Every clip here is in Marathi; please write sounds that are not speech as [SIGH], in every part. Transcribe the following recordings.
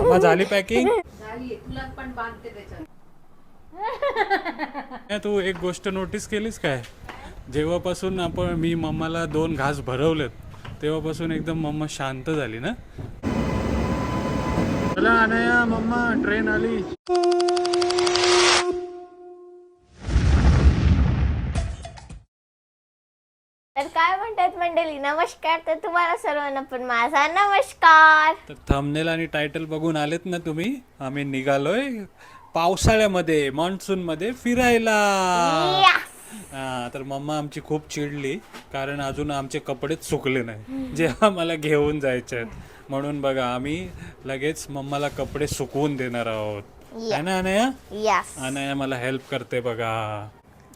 मग झाली पॅकिंग तू एक गोष्ट नोटीस केलीस काय? जेव्हापासून आपण मी मम्माला दोन घास भरवलेत तेव्हापासून एकदम मम्मा शांत झाली ना? चला अनया मम्मा ट्रेन आली. तर काय म्हणतात मंडळी? नमस्कार तर तुम्हाला सर्वांना पण माझा नमस्कार. तर थंबनेल आणि टायटल बघून आलेत ना तुम्ही? आम्ही निघालोय पावसाळ्यामध्ये मान्सून मध्ये फिरायला हा तर मम्मा आमची खूप चिडली कारण अजून आमचे कपडेच सुकले नाही. जे आम्हाला घेऊन जायचे आहेत. म्हणून बघा आम्ही लगेच मम्माला कपडे सुकवून देणार आहोत. है ना अनया? यस अनया मला हेल्प करते बघा.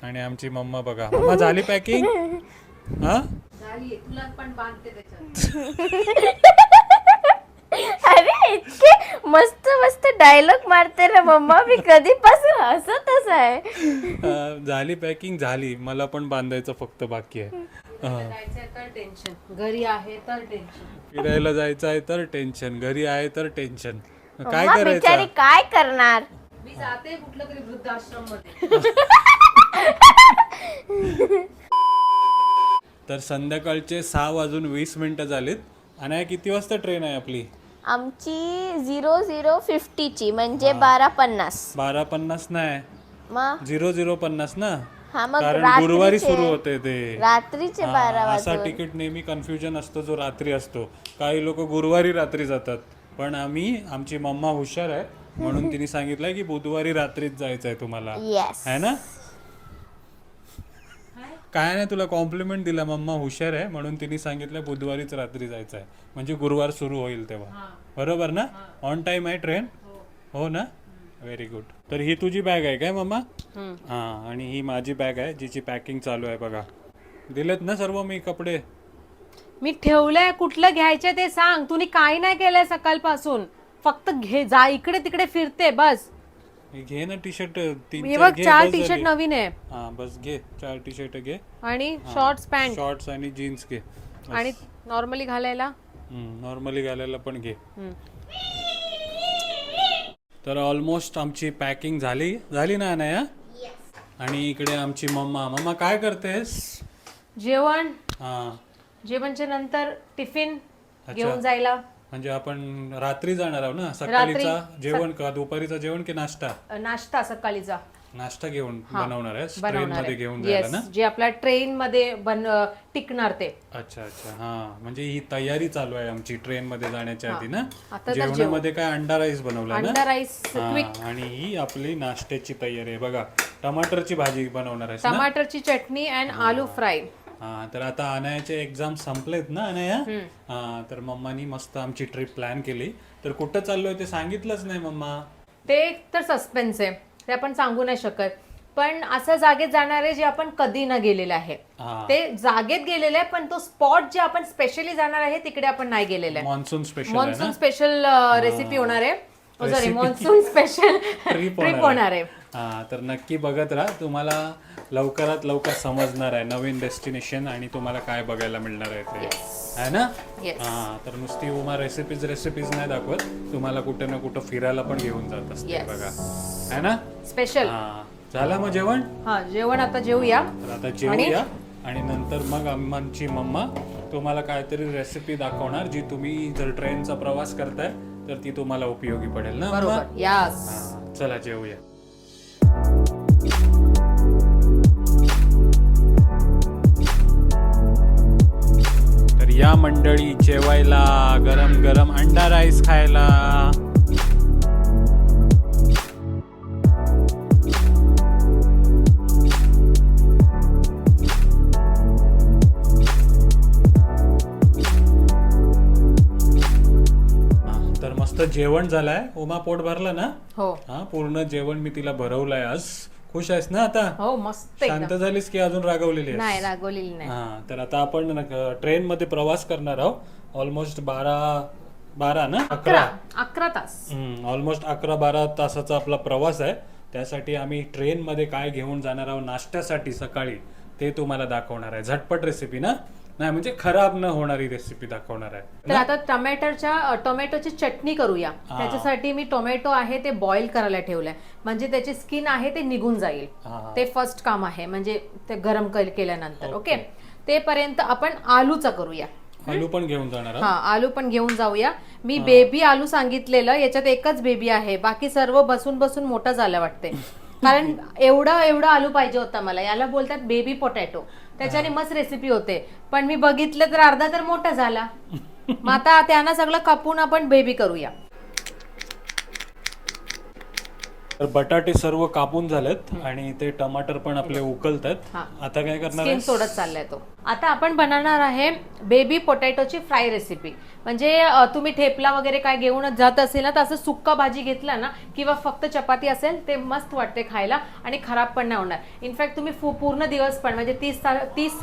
आणि आमची मम्मा बघा. मम्मा झाली पॅकिंग [LAUGHS] हा? झाली तुला पण बांधते त्याच्यात [LAUGHS] अरे इतके मस्त मस्त डायलॉग मारते रे मम्मा. मी कधीपासून हसतच आहे. अं, झाली पॅकिंग झाली. मला पण बांधायचं फक्त बाकी आहे. तर टेन्शन घरी आहे तर टेन्शन फिरायला जायचं आहे तर टेन्शन घरी आहे तर टेन्शन काय मम्मा बिचारी करायचं काय करणार? मी जाते कुठलं तरी वृद्धाश्रममध्ये [LAUGHS] तर संध्याकाळचे सहा वाजून वीस मिनिटं झालीत. आणि किती वाजता ट्रेन आहे आपली? आमची झिरो झिरो फिफ्टीची म्हणजे बारा पन्नास. बारा पन्नास नाही. मग? झिरो झिरो पन्नास ना? हा मग कारण गुरुवारी रात्रीचे- सुरू होते ते. रात्रीचे बारा हा, असा वाजून तिकीट नेहमी कन्फ्युजन असतो जो रात्री असतो. काही लोक गुरुवारी रात्री जातात. पण आम्ही आमची मम्मा हुशार आहे. म्हणून [LAUGHS] तिने सांगितलंय की बुधवारी रात्रीच जायचं आहे तुम्हाला. येस आहे ना? काय नाही तुला कॉम्प्लिमेंट दिला मम्मा हुशार आहे म्हणून तिने सांगितलं बुधवारीच रात्री जायचं आहे म्हणजे गुरुवार सुरू होईल तेव्हा. बरोबर ना? ऑन टाइम आहे ट्रेन हो. ना? व्हेरी गुड तर ही तुझी बॅग आहे काय मम्मा? हा आणि ही माझी बॅग आहे जिची पॅकिंग चालू आहे बघा. दिलेत ना सर्व मी कपडे? मी ठेवलंय कुठलं घ्यायचं ते सांग. तुम्ही काही नाही केलंय सकाळपासून. फक्त घे जा इकडे तिकडे फिरते बस. हे घे ना टी शर्ट तीन हे चार बघ घे, चार बस टी शर्ट झाली. नवीन आहे. हा बस घे चार टी शर्ट घे. आणि शॉर्ट्स पॅन्ट शॉर्ट्स आणि जीन्स घे. आणि नॉर्मली घालायला? नॉर्मली घालायला पण घे. हम्म. तर ऑलमोस्ट आमची पॅकिंग झाली. झाली ना अनया? आणि इकडे आमची मम्मा. मम्मा काय करतेस? जेवण. हा. जेवणच्या नंतर टिफिन अच्छा. घेऊन जायला. म्हणजे आपण रात्री जाणार आहोत ना? सकाळीचा जेवण का दुपारीचा जेवण की नाश्ता? नाश्ता सकाळीचा. नाश्ता घेऊन बनवणार आहे ट्रेन मध्ये आहे. घेऊन जायला ना? जे आपल्या ट्रेन मध्ये बन टिकणार ते. अच्छा अच्छा. हा. म्हणजे ही तयारी चालू आहे आमची ट्रेन मध्ये जाण्याच्या आधी ना? जेवणामध्ये काय अंडा राईस बनवला ना? अंडा राईस आणि ही आपली नाश्त्याची तयारी आहे. बघा टमाटरची भाजी बनवणार आहेस ना? टमाटरची चटणी अँड आलू फ्राय हा तर आता अनयाचे एक्झाम संपलेत ना अनया? हा तर मम्मानी मस्त आमची ट्रिप प्लॅन केली. तर कुठं चाललोय ते सांगितलंच नाही मम्मा. ते एक तर सस्पेन्स आहे. ते आपण सांगू नाही शकत. पण असं जागेत जाणार आहे जे आपण कधी न गेलेलं आहे हा. ते जागेत गेलेलं आहे पण तो स्पॉट जे आपण स्पेशली जाणार आहे तिकडे आपण नाही गेलेलं आहे. मान्सून स्पेशल आहे ना? मॉन्सून स्पेशल रेसिपी होणार आहे. Sorry monsoon special trip trip होणार आहे. हा तर नक्की बघत राहा. तुम्हाला लवकरात लवकर समजणार आहे नवीन डेस्टिनेशन आणि तुम्हाला काय बघायला मिळणार आहे ते. आहे ना. हा तर नुसती उमा रेसिपीज रेसिपीज नाही दाखवत. तुम्हाला कुठे ना कुठं फिरायला पण घेऊन जात असते Yes. बघा. आहे ना? स्पेशल हा. झाला मग जेवण? हा जेवण आता जेवूया. तर आता जेवूया. आणि? नंतर मग आम्हाची मम्मा तुम्हाला काहीतरी रेसिपी दाखवणार जी तुम्ही जर ट्रेनचा प्रवास करताय तर ती तुम्हाला उपयोगी पडेल ना? बरोबर. यास हा, चला जेवूया. या मंडळी जेवायला गरम गरम अंडा राईस खायला. तर मस्त जेवण झालंय. उमा पोट भरला ना? हो. हा पूर्ण जेवण मी तिला भरवलंय आज. खुश आहेस ना आता? हो मस्त एकदम. शांत झालीस की अजून रागवलेली आहेस? नाही रागवलेली नाही. हा तर आता आपण ट्रेन मध्ये प्रवास करणार आहोत. ऑलमोस्ट बारा बारा ना? अकरा अकरा. अकरा तास. ऑलमोस्ट अकरा बारा तासाचा आपला प्रवास आहे. त्यासाठी आम्ही ट्रेन मध्ये काय घेऊन जाणार आहोत नाश्त्यासाठी सकाळी ते तुम्हाला दाखवणार आहे. झटपट रेसिपी ना? नाही म्हणजे खराब न होणारी रेसिपी दाखवणार आहे. तर आता टमॅटरच्या अ, टोमॅटोची चटणी करूया. हा. त्याच्यासाठी मी टोमॅटो आहे ते बॉईल करायला ठेवलंय. म्हणजे त्याची स्किन आहे ते निघून जाईल. हा. ते फर्स्ट काम आहे. म्हणजे ते गरम केल- केल्यानंतर ओके. ओके? ते पर्यंत आपण आलूचा करूया. आलू पण घेऊन जाणार हा आहोत. आलू पण घेऊन जाऊया. मी बेबी आलू सांगितलेलं याच्यात एकच बेबी आहे. बाकी सर्व बसून बसून मोठं झालं वाटते [LAUGHS] कारण एवढा एवढा आलू पाहिजे होता मला. याला बोलतात बेबी पोटॅटो त्याच्याने मस्त रेसिपी होते. पण मी बघितलं तर अर्धा तर मोठा झाला. मग आता त्यांना सगळं कापून आपण बेबी करूया. तर बटाटे सर्व कापून झालेत आणि ते टमाटर पण आपले उकलतात. हा. आता काय करणार स्किन सोडत चाललाय तो. आता आपण बनवणार आहे बेबी पोटॅटोची फ्राय रेसिपी म्हणजे तुम्ही ठेपला वगैरे काय घेऊन जात असेल ना तर असं सुक्का भाजी घेतला ना किंवा फक्त चपाती असेल ते मस्त वाटते खायला आणि खराब पण नाही होणार. इनफॅक्ट तुम्ही फु- पूर्ण दिवस पण म्हणजे तीस ता तीस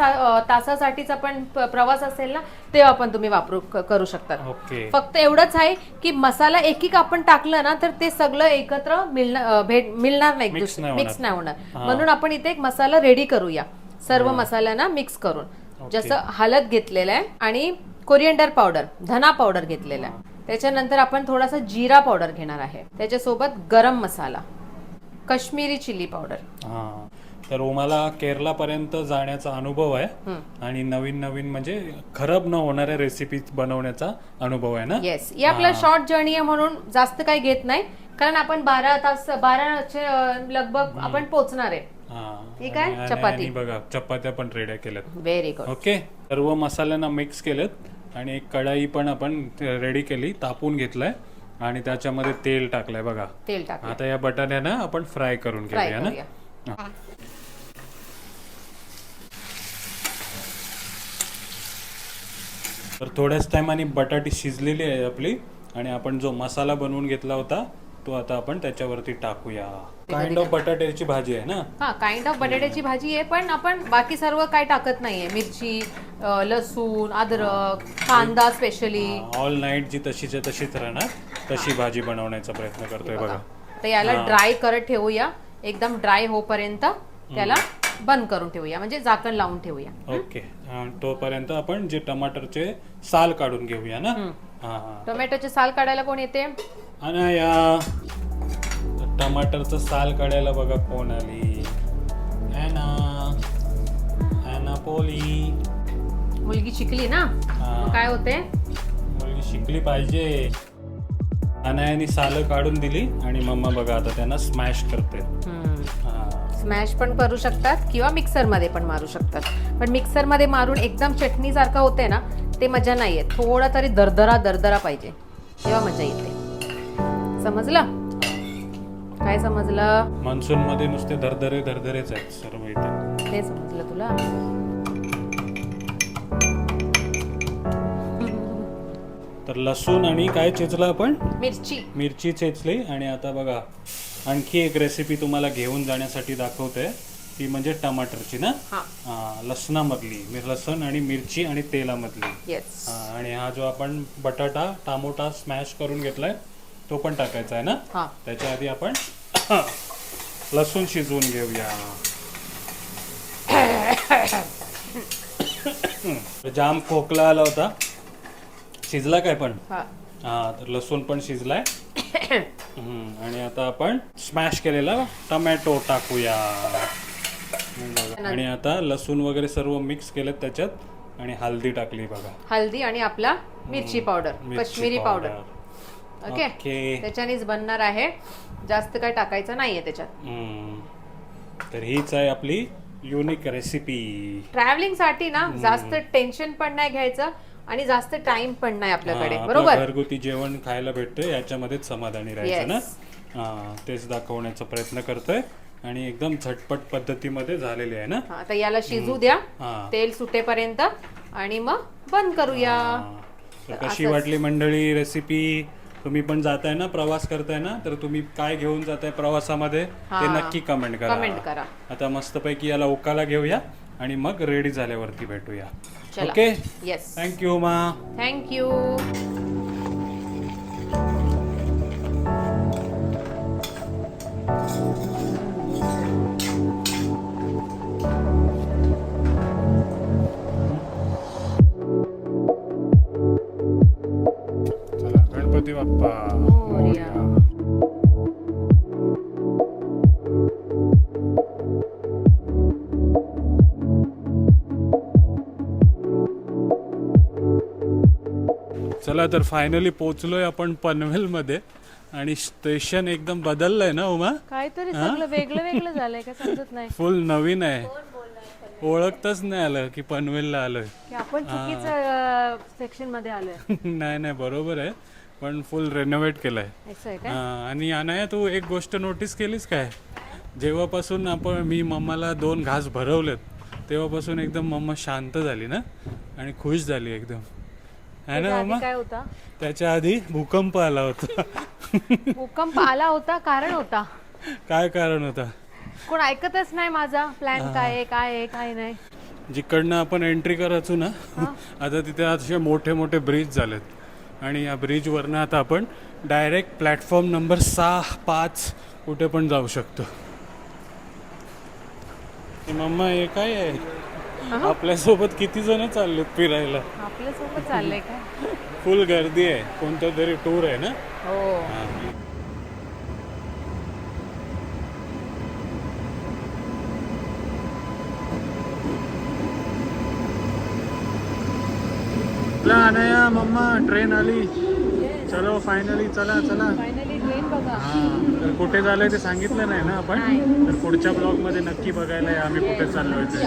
तासासाठीचा पण प्रवास असेल ना तेव्हा पण तुम्ही वापरू करू शकता. फक्त एवढंच आहे की मसाला एक एक आपण टाकलं ना तर ते सगळं एकत्र मिळणार भेट मिळणार नाही मिक्स. नाही होणार. म्हणून आपण इथे एक मसाला रेडी करूया. सर्व मसाल्यांना मिक्स करून. जसं हळद घेतलेलं आहे आणि कोरिएंडर पावडर धना पावडर घेतलेला आहे. त्याच्यानंतर आपण थोडासा जिरा पावडर घेणार आहे. त्याच्यासोबत गरम मसाला काश्मीरी चिली पावडर हा. तर ओमाला केरला पर्यंत जाण्याचा अनुभव आहे. आणि नवीन नवीन म्हणजे खराब न होणाऱ्या रेसिपी बनवण्याचा अनुभव आहे ना? येस ही आपला शॉर्ट जर्नी आहे म्हणून जास्त काही घेत नाही. कारण आपण बारा तास बाराचे अं, लगभग आपण पोहोचणार आहे. ठीक आहे, चपाती. बघा चपात्या पण रेड्या केल्यात. Very good okay? सर्व मसाल्यांना मिक्स केलेत आणि एक कढाई पण आपण रेडी केली तापून घेतलाय आणि त्याच्यामध्ये तेल टाकलंय बघा. तेल टाक आता या बटाट्यांना आपण फ्राय करून घेऊया ना. तर थोड्याच टायमाने बटाटी शिजलेली आहे आपली आणि आपण जो मसाला बनवून घेतला होता तो आता आपण त्याच्यावरती टाकूया. काइंड ऑफ बटाट्याची भाजी आहे ना? हा काइंड ऑफ बटाट्याची भाजी आहे पण आपण बाकी सर्व काय टाकत नाहीये. मिरची अ, लसूण अद्रक कांदा स्पेशली ऑल नाईट जी तशीच्या तशीच राहणार तशी भाजी बनवण्याचा प्रयत्न करतोय बघा. तर याला ड्राय करत ठेवूया. एकदम ड्राय होईपर्यंत त्याला बंद करून ठेवूया. म्हणजे झाकण लावून ठेवूया. ओके. आणि तोपर्यंत आपण जे टमाटरचे साल काढून घेऊया ना? हा हा. टोमॅटोचे साल काढायला कोण येते? अनाया टमाटरचं साल काढायला बघा कोण आली ॲना ॲना पोली. मुलगी शिकली ना. मग काय होते मुलगी शिकली पाहिजे. अनायाने सालं काढून दिली आणि मम्मा बघा आता त्यांना स्मॅश करते. स्मॅश पण करू शकतात किंवा मिक्सरमध्ये पण मारू शकतात. पण मिक्सरमध्ये मारून एकदम चटणी सारखं होते ना ते मजा नाहीये. थोडा तरी दरदरा दरदरा पाहिजे. तेव्हा मजा येते. समजलं? काय समजलं? मान्सून मध्ये नुसते धरधरे धरधरेच आहेत सर्व इथे. ते समजलं तुला? तर लसूण आणि काय चेचलं आपण? मिरची. मिरची चेचली आणि आता बघा आणखी एक रेसिपी तुम्हाला घेऊन जाण्यासाठी दाखवते. ती म्हणजे टमाटरची ना? हा. लसणामधली मी लसण आणि मिरची आणि तेलामधली. येस हा, आणि हा जो आपण बटाटा टामोटा स्मॅश करून घेतलाय तो पण टाकायचा आहे ना? हा. त्याच्या आधी आपण [COUGHS] लसूण शिजवून घेऊया. [COUGHS] जाम खोकला आला होता. शिजला काय पण? हा. हा तर लसूण पण शिजलाय. [COUGHS] आणि आता आपण स्मॅश केलेला टमॅटो टाकूया. आणि आता लसूण वगैरे सर्व मिक्स केलं त्याच्यात आणि हल्दी टाकली बघा. हल्दी आणि आपला मिरची पावडर मिरची काश्मीरी पावडर. ओके? ओके. त्याच्यानेच बनणार आहे. जास्त काय टाकायचं नाहीये त्याच्यात. तर हीच आहे आपली युनिक रेसिपी ट्रॅव्हलिंगसाठी ना जास्त टेन्शन पण नाही घ्यायचं आणि जास्त टाइम पण नाही आपल्याकडे. बरोबर? घरगुती जेवण खायला भेटतंय याच्यामध्येच समाधानी राहायचं ना. हा तेच दाखवण्याचा प्रयत्न करतोय. आणि एकदम झटपट पद्धतीमध्ये झालेले आहे ना? हा, आता याला शिजू द्या. तेल सुटेपर्यंत आणि मग बंद करूया. कशी वाटली मंडळी रेसिपी तुम्ही पण जाताय ना प्रवास करताय ना तर तुम्ही काय घेऊन जाताय प्रवासामध्ये ते हा. नक्की कमेंट करा. कमेंट करा. आता मस्तपैकी याला उकाला घेऊया आणि मग रेडी झाल्यावरती भेटूया. चला. ओके येस थँक्यू मा थँक्यू चला तर फायनली पोचलोय आपण पनवेलमध्ये. आणि स्टेशन एकदम बदललंय ना उमा? काहीतरी सगळं वेगळं वेगळं झालंय का समजत नाही. फुल नवीन आहे. ओळखताच नाही आलं की पनवेलला आलोय. की आपण चुकीच्या सेक्शनमध्ये आलोय. [LAUGHS] नाही नाही बरोबर आहे. पण फुल रेनोव्हेट केलंय. असं आहे काय? हा, आणि अनाया तू एक गोष्ट नोटीस केलीस काय? जेव्हापासून आपण मी मम्माला दोन घास भरवलेत तेव्हापासून एकदम मम्मा शांत झाली ना? आणि खुश झाली एकदम. है ना त्याच्या आधी काय होता? त्याच्या आधी भूकंप आला होता. [LAUGHS] भूकंप आला होता कारण होता. काय कारण होता? कोण ऐकतच नाही माझा प्लॅन काय आहे काय आहे काय नाही. जिकडनं आपण एंट्री करायचो ना [LAUGHS] आता तिथे असे मोठे मोठे ब्रिज झालेत. आणि या ब्रिजवरनं आता आपण डायरेक्ट प्लॅटफॉर्म नंबर सहा पाच कुठे पण जाऊ शकतो. हे मम्मा हे काय आहे? आपल्यासोबत किती जण चाललेत फिरायला? आपल्यासोबत चाललंय काय फुल गर्दी आहे. कोणतं तरी टूर आहे ना? हो. चला अनया मम्मा ट्रेन आली. चलो फायनली चला चला. हा तर कुठे झालंय ते सांगितलं नाही ना आपण. तर पुढच्या ब्लॉगमध्ये नक्की बघायला या आम्ही कुठे चाललोय ते.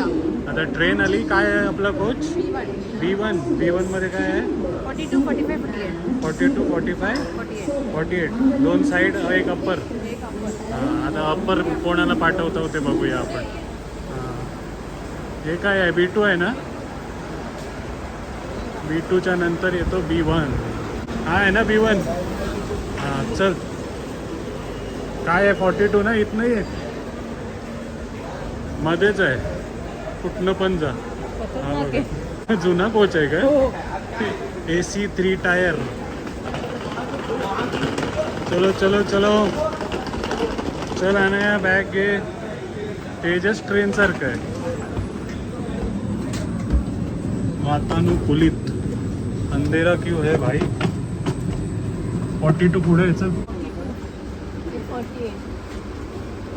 आता ट्रेन आली काय आहे आपला कोच बी वन बी वनमध्ये काय आहे? Forty two forty five forty eight forty two forty five forty eight forty eight दोन साईड एक अप्पर आता अप्पर कोणाला पाठवतो ते बघूया आपण. हा. हे काय आहे? बी टू आहे ना? बी टूच्या नंतर येतो बी वन हा आहे ना बी वन हां चल. काय आहे फॉर्टी टू ना इथं नाही आहे. मध्येच आहे. कुठनं पण जा. हा. [LAUGHS] जुना कोच आहे का ए सी थ्री टायर. चलो चलो चलो. चल अनया बॅग घे. तेजस ट्रेन सारखं आहे. वातानुकूलित. अंधेरा क्यों है भाई? फॉर्टी टू पुढे एट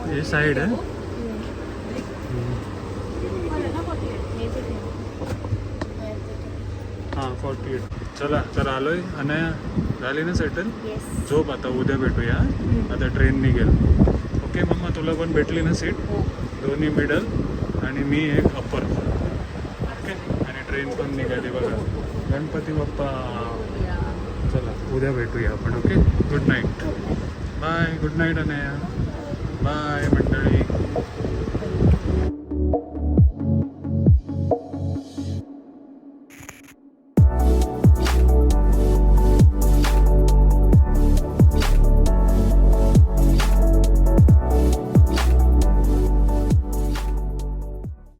हे साईड आहे. हां फॉर्टी एट चला तर आलोय. अनया झाली ना सेटल झोप आता उद्या भेटूया. आता ट्रेन निघेल. ओके मम्मा तुला पण भेटली ना सीट दोन्ही मिडल आणि मी एक अप्पर ओके आणि ट्रेन पण निघाली बघा. गणपती बाप्पा. चला उद्या भेटूया आपण okay good night bye good night Anaya bye मंडळी